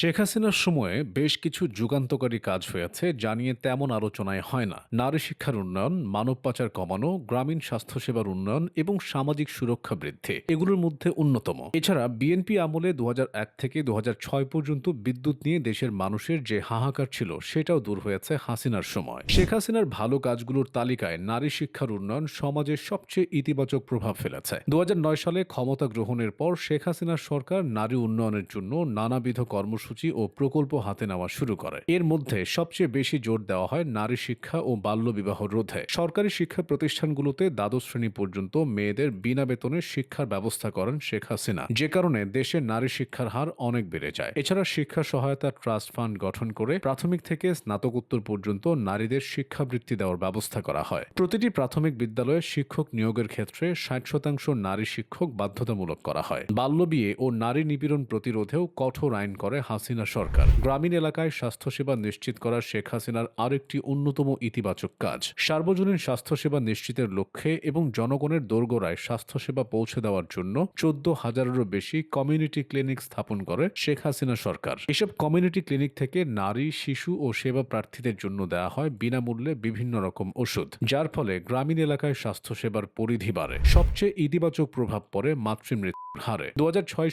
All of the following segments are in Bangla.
শেখ হাসিনার সময়ে বেশ কিছু যুগান্তকারী কাজ হয়েছে যা নিয়ে তেমন আলোচনায় হয় না। নারী শিক্ষার উন্নয়ন, মানব পাচার কমানো, গ্রামীণ স্বাস্থ্যসেবার উন্নয়ন এবং সামাজিক সুরক্ষা বৃদ্ধি, এগুলোর মধ্যে অন্যতম। এছাড়া বিএনপি আমলে দু থেকে দু পর্যন্ত বিদ্যুৎ নিয়ে দেশের মানুষের যে হাহাকার ছিল সেটাও দূর হয়েছে হাসিনার সময়। শেখ হাসিনার ভালো কাজগুলোর তালিকায় নারী শিক্ষার উন্নয়ন সমাজের সবচেয়ে ইতিবাচক প্রভাব ফেলেছে। দু হাজার নয় সালে ক্ষমতা গ্রহণের পর শেখ হাসিনার সরকার নারী উন্নয়নের জন্য নানাবিধ কর্মসূচি ও প্রকল্প হাতে নেওয়া শুরু করে। এর মধ্যে সবচেয়ে বেশি জোর দেওয়া হয় নারী শিক্ষা ও বাল্যবিবাহ রোধে। সরকারি শিক্ষা প্রতিষ্ঠানগুলোতে দ্বাদশ শ্রেণি পর্যন্ত মেয়েদের বিনা বেতনে শিক্ষার ব্যবস্থা করেন শেখ হাসিনা। যে কারণে দেশে নারী শিক্ষার হার অনেক বেড়ে যায়। এছাড়া শিক্ষা সহায়তা ট্রাস্ট ফান্ড গঠন করে প্রাথমিক থেকে স্নাতকোত্তর পর্যন্ত নারীদের শিক্ষাবৃত্তি দেওয়ার ব্যবস্থা করা হয়। প্রতিটি প্রাথমিক বিদ্যালয়ে শিক্ষক নিয়োগের ক্ষেত্রে ষাট শতাংশ নারী শিক্ষক বাধ্যতামূলক করা হয়। বাল্যবিয়ে ও নারী নিপীড়ন প্রতিরোধেও কঠোর আইন করে হাসিনা সরকার। গ্রামীণ এলাকায় স্বাস্থ্যসেবা নিশ্চিত করা শেখ হাসিনার আরেকটি অন্যতম ইতিবাচক কাজ। সার্বজনীন স্বাস্থ্যসেবা নিশ্চিতের লক্ষ্যে এবং জনগণের দোরগোড়ায় স্বাস্থ্যসেবা পৌঁছে দেওয়ার জন্য চোদ্দ হাজারেরও বেশি কমিউনিটি ক্লিনিক স্থাপন করে শেখ হাসিনা সরকার। এসব কমিউনিটি ক্লিনিক থেকে নারী, শিশু ও সেবা প্রার্থীদের জন্য দেওয়া হয় বিনামূল্যে বিভিন্ন রকম ওষুধ, যার ফলে গ্রামীণ এলাকায় স্বাস্থ্যসেবার পরিধি বাড়ে। সবচেয়ে ইতিবাচক প্রভাব পড়ে মাতৃমৃত্যুর হারে। দু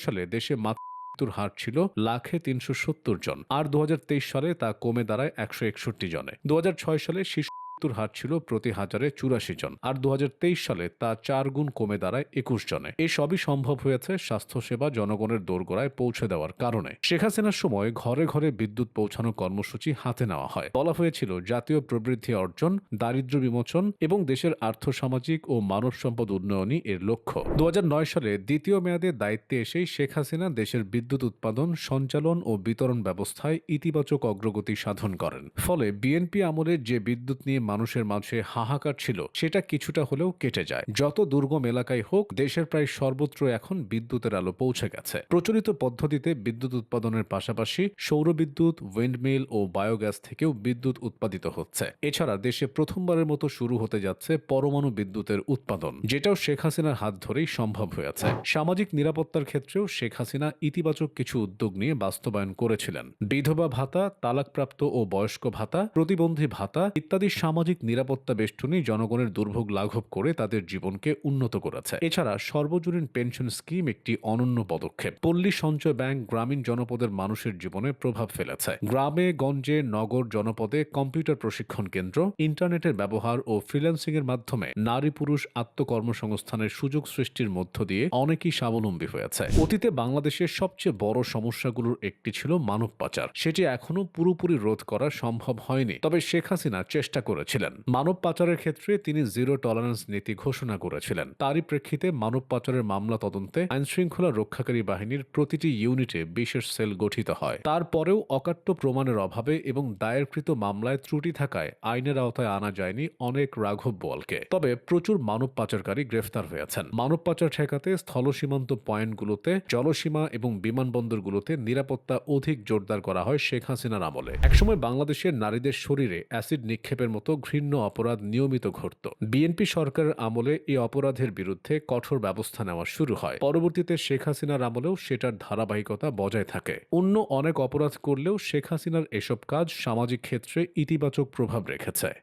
সালে দেশে মাতৃ মৃত্যুর হার ছিল লাখে তিনশো সত্তর জন। আর দু হাজার তেইশ সালে তা কমে দাঁড়ায় একশো একষট্টি জনে। দু হাজার ছয় সালে শিশু মৃত্যুর হার ছিল প্রতি হাজারে চুরাশি জন। আর দু হাজার তেইশ সালে তা চার গুণ কমে দাঁড়ায় একুশ জনে। এই সবই সম্ভব হয়েছে স্বাস্থ্যসেবা জনগণের দোরগোড়ায় পৌঁছে দেওয়ার কারণে। শেখ হাসিনার সময় ঘরে ঘরে বিদ্যুৎ পৌঁছানো কর্মসূচি হাতে নেওয়া হয়। বলা হয়েছিল, জাতীয় প্রবৃদ্ধি অর্জন দারিদ্র্য বিমোচন এবং দেশের আর্থসামাজিক ও মানব সম্পদ উন্নয়নই এর লক্ষ্য। দু হাজার নয় সালে দ্বিতীয় মেয়াদে দায়িত্বে এসেই শেখ হাসিনা দেশের বিদ্যুৎ উৎপাদন, সঞ্চালন ও বিতরণ ব্যবস্থায় ইতিবাচক অগ্রগতি সাধন করেন। ফলে বিএনপি আমলের যে বিদ্যুৎ নিয়ে মানুষের মাঝে হাহাকার ছিল, সেটা কিছুটা হলেও কেটে যায়। যত দুর্গম এলাকায় হোক, দেশের প্রায় সর্বত্র এখন বিদ্যুতের আলো পৌঁছে গেছে। প্রচলিত পদ্ধতিতে বিদ্যুৎ উৎপাদনের পাশাপাশি সৌর বিদ্যুৎ উইন্ডমিল ও বায়োগ্যাস থেকেও বিদ্যুৎ উৎপাদিত হচ্ছে। এছাড়া দেশে প্রথমবারের মতো শুরু হতে যাচ্ছে পরমাণু বিদ্যুতের উৎপাদন, যেটাও শেখ হাসিনার হাত ধরেই সম্ভব হয়েছে। সামাজিক নিরাপত্তার ক্ষেত্রেও শেখ হাসিনা ইতিবাচক কিছু উদ্যোগ নিয়ে বাস্তবায়ন করেছিলেন। বিধবা ভাতা, তালাকপ্রাপ্ত ও বয়স্ক ভাতা, প্রতিবন্ধী ভাতা ইত্যাদি সামাজিক নিরাপত্তা বেষ্টনী জনগণের দুর্ভোগ লাঘব করে তাদের জীবনকে উন্নত করেছে। এছাড়া সর্বজনীন পেনশন স্কিম একটি অনন্য পদক্ষেপ। পল্লী সঞ্চয় ব্যাংক গ্রামীণ জনপদের মানুষের জীবনে প্রভাব ফেলেছে। গ্রামে, গঞ্জে, নগর জনপদে কম্পিউটার প্রশিক্ষণ কেন্দ্র, ইন্টারনেটের ব্যবহার ও ফ্রিল্যান্সিং এর মাধ্যমে নারী পুরুষ আত্মকর্মসংস্থানের সুযোগ সৃষ্টির মধ্য দিয়ে অনেকেই স্বাবলম্বী হয়েছে। অতীতে বাংলাদেশের সবচেয়ে বড় সমস্যাগুলোর একটি ছিল মানব পাচার। সেটি এখনও পুরোপুরি রোধ করা সম্ভব হয়নি। তবে শেখ হাসিনা চেষ্টা করেছিলেন। মানব পাচারের ক্ষেত্রে তিনি জিরো টলারেন্স নীতি ঘোষণা করেছিলেন। তারই প্রেক্ষিতে মানব পাচারের মামলা তদন্তে আইনশৃঙ্খলা রক্ষাকারী বাহিনীর প্রতিটি ইউনিটে বিশেষ সেল গঠিত হয়। তারপরেও অকাট্য প্রমাণের অভাবে এবং দায়েরকৃত মামলায় ত্রুটি থাকায় আইনের আওতায় আনা যায়নি অনেক রাঘব বোয়ালকে। তবে প্রচুর মানব পাচারকারী গ্রেফতার হয়েছেন। মানব পাচার ঠেকাতে স্থল সীমান্ত পয়েন্টগুলোতে, জলসীমা এবং বিমানবন্দরগুলোতে নিরাপত্তা অধিক জোরদার করা হয় শেখ হাসিনার আমলে। একসময় বাংলাদেশের নারীদের শরীরে অ্যাসিড নিক্ষেপের মতো ঘৃণ্য অপরাধ নিয়মিত ঘটত। বিএনপি সরকারের আমলে এই অপরাধের বিরুদ্ধে কঠোর ব্যবস্থা নেওয়া শুরু হয়। পরবর্তীতে শেখ হাসিনার আমলেও সেটার ধারাবাহিকতা বজায় থাকে। অন্য অনেক অপরাধ করলেও শেখ হাসিনার এসব কাজ সামাজিক ক্ষেত্রে ইতিবাচক প্রভাব রেখেছে।